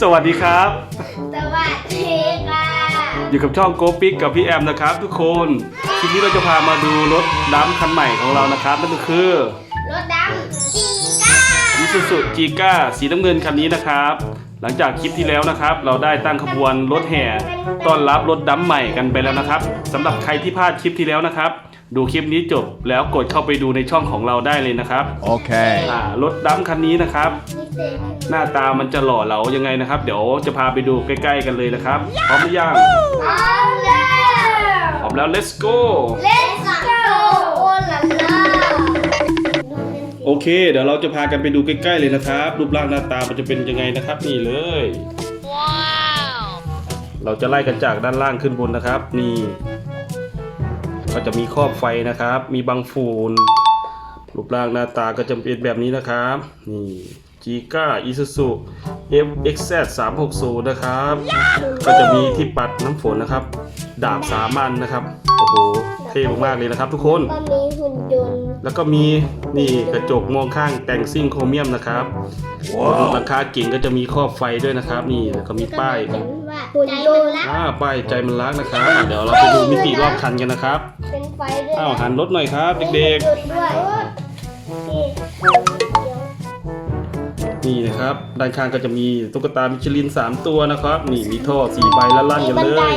สวัสดีครับ สวัสดีค่ะอยู่กับช่องโกปิกกับพี่แอมนะครับ ทุกคนคลิปนี้เราจะพามาดูรถดัมคันใหม่ของเรานะครับ นั่นก็คือรถดำจีก้า i s u z u g ีก้าสีน้ำเงินคันนี้นะครับ หลังจากคลิปที่แล้วนะครับ เราได้ตั้งขบวนรถแห่ต้อนรับรถดัมใหม่กันไปแล้วนะครับสำหรับใครที่พลาดคลิปที่แล้วนะครับ ดูคลิปนี้จบแล้วกดเข้าไปดูในช่องของเราได้เลยนะครับ Okay. อ่ารถดัมคันนี้นะครับพิเศษหน้าตามันจะหล่อเหลายังไงนะครับ เดี๋ยวจะพาไปดูใกล้ ๆ กันเลยนะครับพร้อมหรือยังพร้อมแล้วพร้อมแล้ว let's go Let's go โอ้ลาลาโอเค เดี๋ยวเราจะพากันไปดูใกล้ ๆ เลยนะครับ รูปร่างหน้าตามันจะเป็นยังไงนะครับ นี่เลย เราจะไล่กันจากด้านล่างขึ้นบนนะครับ นี่ ก็จะมีครอบไฟนะครับ มีบังฟูนรูปร่างหน้าตาก็จะเป็นแบบนี้นะครับ นี่จีก้าอิซูซุ FXZ 360 นะครับ ก็จะมีที่ปัดน้ำฝนนะครับ ดาบสามัญนะครับ โอ้โห เท่มากๆเลยนะครับทุกคน ก็มีหุ่นยนต์แล้วก็มีนี่กระจกมองข้างแต่งซิ่งโครเมียมนะครับหลังคากิ่งก็จะมีครอบไฟด้วยนะครับ นี่แล้วก็มีป้าย เขียน ว่าหุ่นยนต์อ่าป้ายใจมันรักนะครับอะเดี๋ยวเราไปดูมิติรอบคันกันนะครับเป็นไฟด้วยอ้าวหันรถหน่อยครับ เด็กมีหุ่นยนต์ด้วยนี่ๆ นี่นะครับ ด้านข้างก็จะมีตุ๊กตามิชลิน 3 ตัวนะครับ นี่มีท่อสีใบละลั่นมีกันบันเลไดย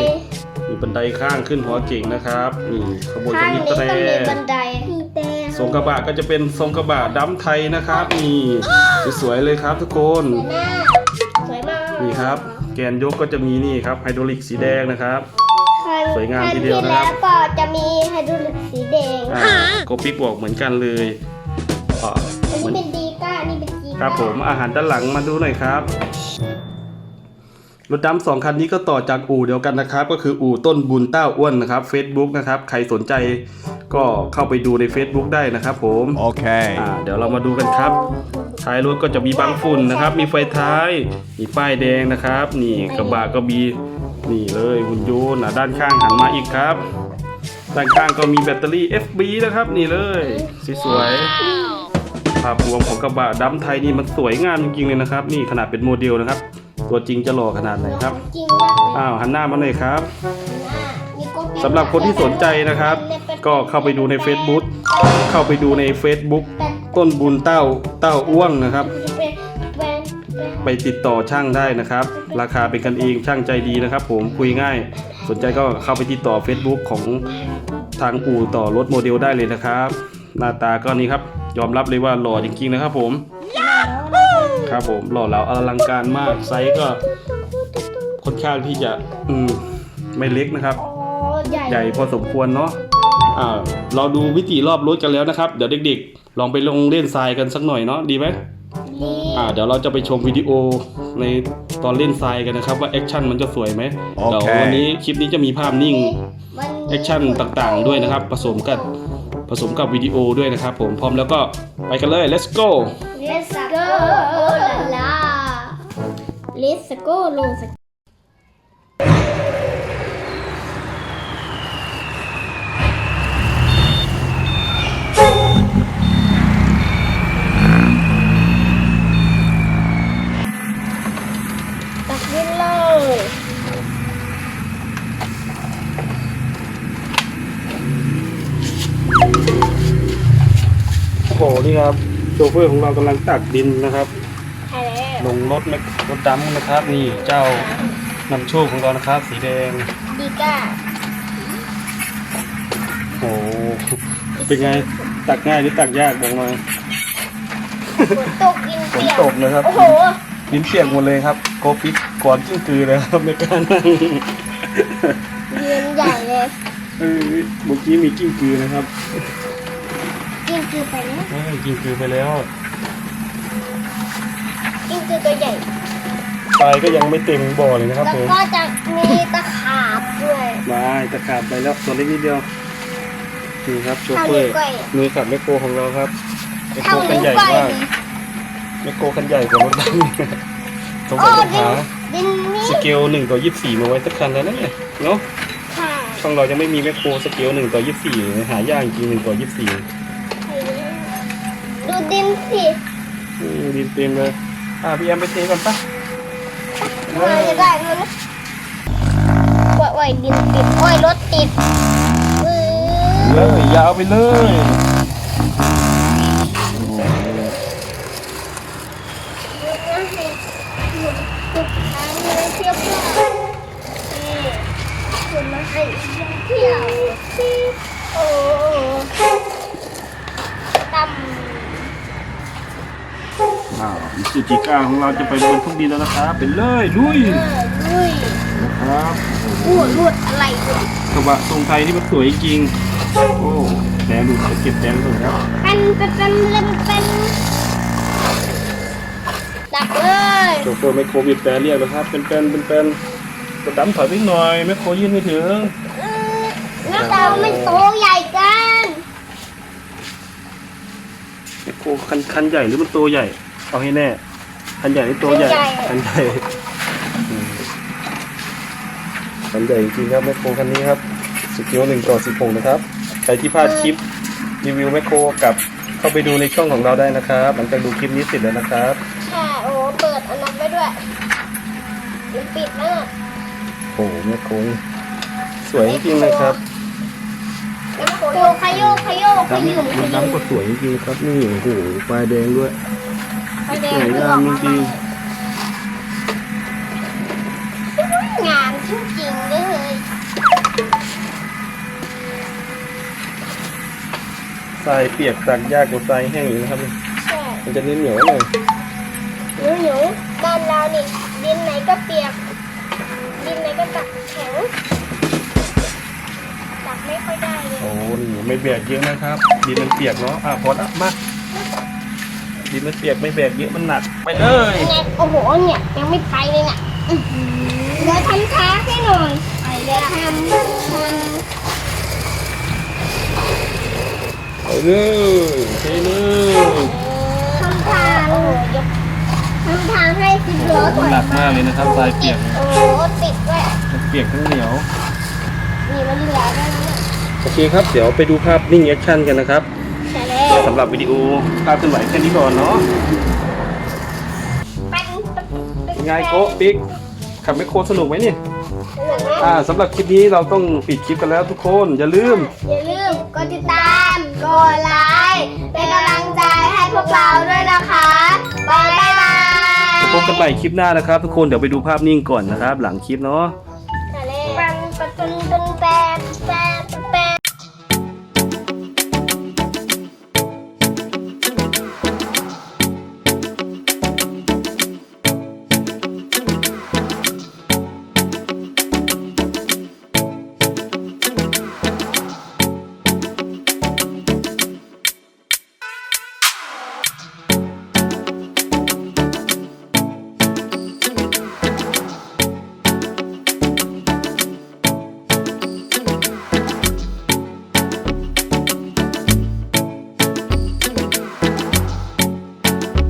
มีบันไดข้างขึ้นหัวเก่งนะครับ นี่ขบวนข้าจะงมีนี้แตรก็มีบันไดมีแต่ทรงกระบะก็จะเป็นทรงกระบะดัมไทยนะครับ นี่สวยๆเลยครับทุกคน หน้าสวยมากนี่ครับ แกนยกก็จะมีนี่ครับไฮดรอลิกสีแดงนะครับคันสวยงามทีเดียวนะครับคัที่แล้วก็จะมีไฮดรอลิกสีแดงอ่าโกปิกบอกเหมือนกันเลยอ่าอันเหมืนี้อนเป็นดีก้าอันนี่เป็นจีก้าครับผมอาหารด้านหลังมาดูหน่อยครับรถดำสองคันนี้ก็ต่อจากอู่เดียวกันนะครับ ก็คืออู่ต้นบุญเต้าอ้วนนะครับ Facebook นะครับ ใครสนใจ ก็เข้าไปดูใน Facebook ได้นะครับผม Okay. อ่าเดี๋ยวเรามาดูกันครับ ท้ายรถก็จะมีบางฝุ่นนะครับ มีไฟท้าย มีป้ายแดงนะครับ นี่กระบะก็มีนี่เลยหุ่นยนต์อะด้านข้างหันมาอีกครับ ด้านข้างก็มีแบตเตอรี่ FB นะครับ นี่เลยสวยๆภาพรวมของกระบะดำไทยนี่มันสวยงามจริงๆเลยนะครับ นี่ขนาดเป็นโมเดลนะครับ ตัวจริงจะหล่อขนาดไหนครับ จริงมากเลยอ้าวหันหน้ามาหน่อยครับ มีโกปิสำหรับคนที่สนใจนะครับ ก็เข้าไปดูใน Facebook เข้าไปดูใน Facebook ต้นบุญเต้าเต้าอ้วงนะครับเป็นเป็นเป็นไปติดต่อช่างได้นะครับ ราคาเป็นกันเองช่างใจดีนะครับ ผมคุยง่าย สนใจก็เข้าไปติดต่อ Facebook ของทางอู่ต่อรถโมเดลได้เลยนะครับ หน้าตาก็นี้ครับ ยอมรับเลยว่าหล่อจริงๆนะครับผมครับผมหล่อเหลาอลังการมากไซส์ก็ค่อนข้างที่จะอืมไม่เล็กนะครับโอ้ใหญ่ใหญ่พอสมควรเนาะอ่า เราดูวิธีรอบรถกันแล้วนะครับ เดี๋ยวเด็กๆ ลองไปลงเล่นทรายกันสักหน่อยเนาะดีไหมดีอ่าเดี๋ยวเราจะไปชมวิดีโอในตอนเล่นทรายกันนะครับ ว่าแอคชั่นมันจะสวยไหมโอเคเดี๋ยววันนี้คลิปนี้จะมีภาพนิ่งมันแอคชั่นต่างๆ ด้วยนะครับ ผสมกับผสมกับวิดีโอด้วยนะครับ ผมพร้อมแล้วก็ไปกันเลย let's go เลสโก้โอ้ลาลาเลสโก้ลงส นี่ครับโชเฟอร์ของเรากำลังตักดินนะครับ ใช่แล้วลงรถแมครถดำนะครับ นี่เจ้านำโชคของเรานะครับ สีแดงดีก้าโอ้โหเป็นไงตักง่ายหรือตักยากบอกหน่อยฝนตกกินฝนเปียกตกนะครับ โอ้โหลิ้นเปียกหมดเลยครับโกปิดก่อนจิ้งกือเลยครับไม่กล้านั่งเรียนใหญ่เลย เออเมื่อกี้มีกิ้งกือนะครับ กินคือไปแล้วเออกิ้งกือไปแล้ว กินคือตัวใหญ่ทรายก็ยังไม่เต็มบ่อเลยนะครับแล้วผมก็จะมีตะขาบด้วยมาตะขาบไปแล้วตัวเล็กนิดเดียวนี่ครับโชเฟอร์เท่านิ้วก้อยมือขับแมคโครของเราครับแมคโครเท่าคันนิ้วใหญ่ก้อยมากเลยแมคโครคันใหญ่กว่ารถดำสงโอ้สัยต้องดินหาดินนี่สเกลหนึ่งต่อยี่สิบสี่มาไว้สักคันแล้วนะเนี่ยเนาะค่ะช่องเรายังไม่มีแมคโครสเกลหนึ่งต่อยี่สิบสี่หายากจริงหนึ่งต่อยี่สิบสี่ ดูดินสินี่ดินเต็มเลย อะพี่แอมไปเทก่อนปะมาจะได้ไหมนะโอ้ยโอ้ยดินติดโอ้ยรถติดเออเลยยาวไปเลยจุดทางเลยเที่ยวเที่ยวนี่จุดมาให้เที่ยวโอ้ตั้ม อ้าวอิซูจิก้าของเราจะไปบนทุ่งดินแล้วนะครับไปเลยลุยเออลุยนะครับอู้รวดอะไรเนี่ยกระบะทรงไทยที่มันสวยจริงโอ้แดงดูจะเก็บแดงเลยครับเป็นเป็นเป็นเป็นเป็นดับเลยโชเฟอร์ไมโครบีบแต่เรียกแล้วครับเป็นเป็นเป็นเป็นกระดำถอยไปหน่อยไมโครยื่นไม่ถึงเออแล้วเราไม่โตใหญ่กันไมโครคันคันใหญ่หรือมันตัวใหญ่ เอาให้แน่คันใหญ่หรือตัวใหญ่คันใหญ่อืมคันใหญ่จริงๆครับไมโครคันนี้ครับสกิลหนึ่งต่อสิบหกนะครับใครที่พลาดคลิปรีวิวไมโครกลับเข้าไปดูในช่องของเราได้นะครับ หลังจากดูคลิปนี้เสร็จแล้วนะครับค่ะโอ้เปิดอันนั้นไว้ด้วยมันปิดแล้วน่ะโอ้โหไมโครสวยจริงๆนะครับโยขยโยขยโยขดำยโยขยดำโยก็สวยจริงๆครับนี่โอ้โหไฟแดงด้วย ไฟแดสงวยเพิ่งงาออมกจมาริงงามจริงๆเลยๆทรายเปียกตักยากกว่าทรายแห้งอีกนะครับ ใช่มันจะเหนียวเหนียวๆหน่อยหนูหนูบ้านเรานี่ดินไหนก็เปียก ดินไหนก็ตักแข็งตักไม่ค่อยได้เลย โอ้นี่ไม่แบกเยอะนะครับดินมันเปียกเนาะอะพอละมา ดินมันเปียกไม่แบกเยอะมันหนัก ไปเลย ยังไงโอ้โหเนี่ยยังไม่ไปเลยเนี่ยอื้อหือเดี๋ยวทำช้าให้หน่อยเดี๋ยวทำทำไปเลยไปเลยทำทางยกทำทางให้สิบล้อถมันอยหนักมากเลยนะครับทรายเปียกโอ้โหติดด้วยมันเปียกทั้งเหนียว นี่มันเหลือแล้วนะโอเคครับ เดี๋ยวไปดูภาพนิ่งแอคชั่นกันนะครับใช่แล้ว สำหรับวิดีโอภาพเคลื่อนไหวแค่นี้ก่อนเนาะเป็นเป็นไงโกะปิ๊กขับไมคโครสนุกไหมเนี่ยสนุกไหมอ่าสำหรับคลิปนี้เราต้องปิดคลิปกันแล้วทุกคน อย่าลืม อย่าลืมกดติดตามกดไลค์เป็นกำลังใจให้พวกเราด้วยนะคะบ๊ายบายพบกันใหม่คลิปหน้านะครับ ทุกคนเดี๋ยวไปดูภาพนิ่งก่อนนะครับ หลังคลิปเนาะค